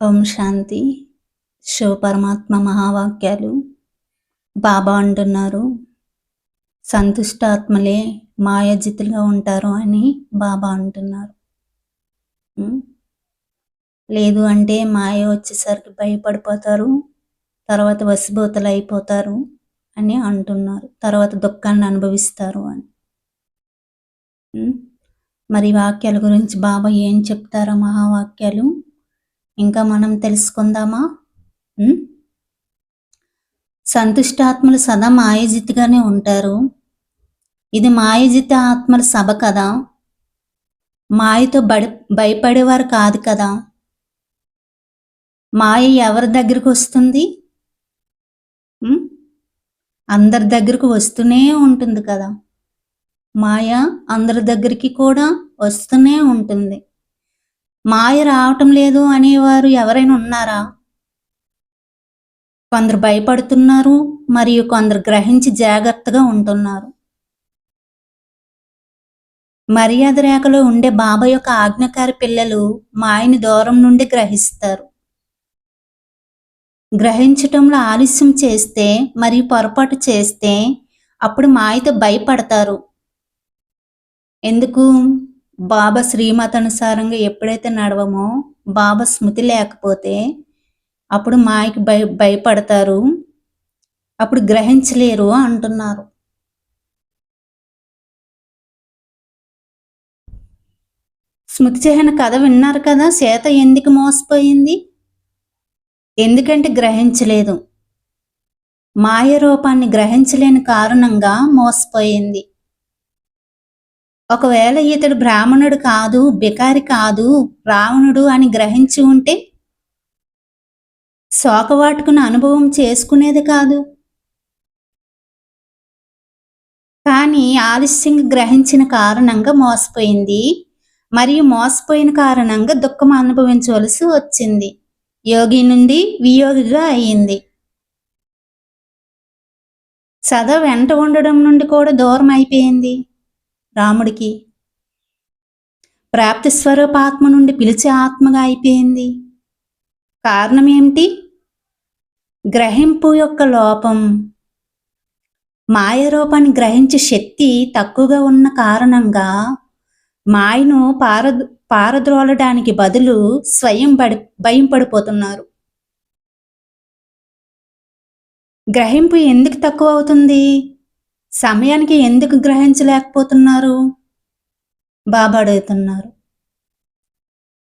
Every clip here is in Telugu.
ఓం శాంతి. శివపరమాత్మ మహావాక్యాలు. బాబా అంటున్నారు సంతుష్టాత్మలే మాయాజితులుగా ఉంటారు అని బాబా అంటున్నారు. లేదు అంటే మాయ వచ్చేసరికి భయపడిపోతారు తర్వాత వసిబోతలు అయిపోతారు అని అంటున్నారు. తర్వాత దుఃఖాన్ని అనుభవిస్తారు అని. మరి వాక్యాల గురించి బాబా ఏం చెప్తారో మహావాక్యాలు? ఇంకా మనం తెలుసుకుందామా? సంతుష్టాత్మలు సదా మాయజిత్తుగానే ఉంటారు. ఇది మాయజిత ఆత్మల సభ కదా? మాయతో బడి భయపడేవారు కాదు కదా? మాయ ఎవరి దగ్గరికి వస్తుంది? అందరి దగ్గరకు వస్తూనే ఉంటుంది కదా? మాయ అందరి దగ్గరికి కూడా వస్తూనే ఉంటుంది. మాయ రావటం లేదు అనేవారు ఎవరైనా ఉన్నారా? కొందరు భయపడుతున్నారు మరియు కొందరు గ్రహించి జాగ్రత్తగా ఉంటున్నారు. మర్యాద రేఖలో ఉండే బాబా యొక్క ఆజ్ఞకారి పిల్లలు మాయని దూరం నుండి గ్రహిస్తారు. గ్రహించటంలో ఆలస్యం చేస్తే మరియు పొరపాటు చేస్తే అప్పుడు మాయతో భయపడతారు. ఎందుకు? బాబా శ్రీమత అనుసారంగా ఎప్పుడైతే నడవమో బాబా స్మృతి లేకపోతే అప్పుడు మాయకి భయ భయపడతారు. అప్పుడు గ్రహించలేరు అంటున్నారు. స్మృతి చేసిన కథ విన్నారు కదా సీత ఎందుకు మోసపోయింది? ఎందుకంటే గ్రహించలేదు. మాయ రూపాన్ని గ్రహించలేని కారణంగా మోసపోయింది. ఒకవేళ ఇతడు బ్రాహ్మణుడు కాదు బికారి కాదు రావణుడు అని గ్రహించి ఉంటే శోకవాటుకును అనుభవం చేసుకునేది కాదు. కానీ ఆలస్యంగా గ్రహించిన కారణంగా మోసపోయింది. మరియు మోసపోయిన కారణంగా దుఃఖం అనుభవించవలసి వచ్చింది. యోగి నుండి వియోగిగా అయ్యింది సదా వెంట ఉండడం నుండి కూడా దూరం అయిపోయింది రాముడికి. ప్రాప్తి స్వరూపాత్మ నుండి పిలిచే ఆత్మగా అయిపోయింది. కారణం ఏమిటి? గ్రహింపు యొక్క లోపం. మాయ రూపాన్ని గ్రహించే శక్తి తక్కువగా ఉన్న కారణంగా మాయను పార పారద్రోలడానికి బదులు స్వయం పడి భయం పడిపోతున్నారు. గ్రహింపు ఎందుకు తక్కువ అవుతుంది? సమయానికి ఎందుకు గ్రహించలేకపోతున్నారు? బాబా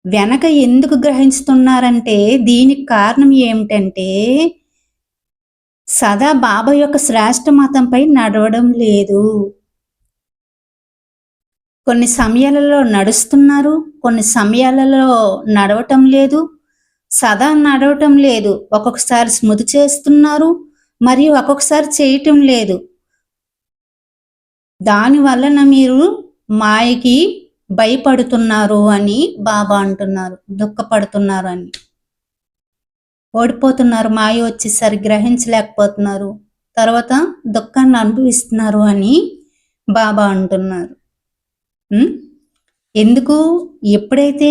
వెనక ఎందుకు గ్రహించుతున్నారంటే దీనికి కారణం ఏమిటంటే సదా బాబా యొక్క శ్రేష్ఠ మతంపై నడవడం లేదు. కొన్ని సమయాలలో నడుస్తున్నారు కొన్ని సమయాలలో నడవటం లేదు. సదా నడవటం లేదు. ఒక్కొక్కసారి స్మృతి చేస్తున్నారు మరియు ఒక్కొక్కసారి చేయటం లేదు. దాని వలన మీరు మాయకి భయపడుతున్నారు అని బాబా అంటున్నారు దుఃఖపడుతున్నారు అని. ఓడిపోతున్నారు మాయ వచ్చేసరి గ్రహించలేకపోతున్నారు తర్వాత దుఃఖాన్ని అనుభవిస్తున్నారు అని బాబా అంటున్నారు. ఎందుకు? ఎప్పుడైతే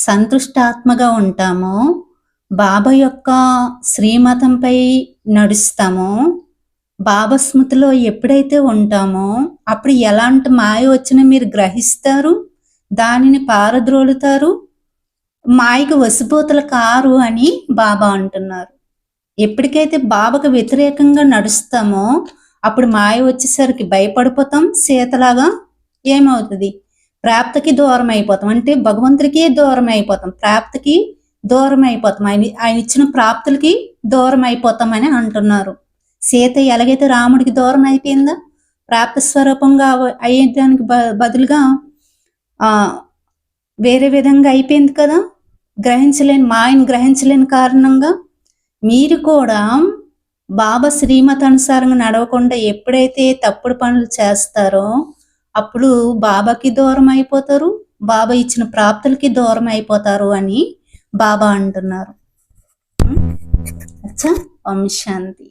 సంతుష్టాత్మగా ఉంటామో బాబా యొక్క శ్రీమతంపై నడుస్తామో బాబా స్మృతిలో ఎప్పుడైతే ఉంటామో అప్పుడు ఎలాంటి మాయ వచ్చినా మీరు గ్రహిస్తారు? దానిని పారద్రోలుతారు? మాయకు వసిపోతల కారు అని బాబా అంటున్నారు. ఎప్పటికైతే బాబాకు వ్యతిరేకంగా నడుస్తామో అప్పుడు మాయ వచ్చేసరికి భయపడిపోతాం సీతలాగా ఏమవుతుంది? ప్రాప్తికి దూరం అయిపోతాం అంటే భగవంతుడికి దూరం అయిపోతాం ప్రాప్తికి దూరం అయిపోతాం ఆయన ఆయన ఇచ్చిన ప్రాప్తులకి దూరం అయిపోతామని అంటున్నారు. సీత ఎలాగైతే రాముడికి దూరం అయిపోయిందో ప్రాప్త స్వరూపంగా అయ్యడానికి బ- బదులుగా ఆ వేరే విధంగా అయిపోయింది కదా? గ్రహించలేని ఆయన గ్రహించలేని కారణంగా మీరు కూడా బాబా శ్రీమత అనుసారంగా నడవకుండా ఎప్పుడైతే తప్పుడు పనులు చేస్తారో అప్పుడు బాబాకి దూరం అయిపోతారు బాబా ఇచ్చిన ప్రాప్తులకి దూరం అయిపోతారు అని బాబా అంటున్నారు. అచ్చా ఓం శాంతి.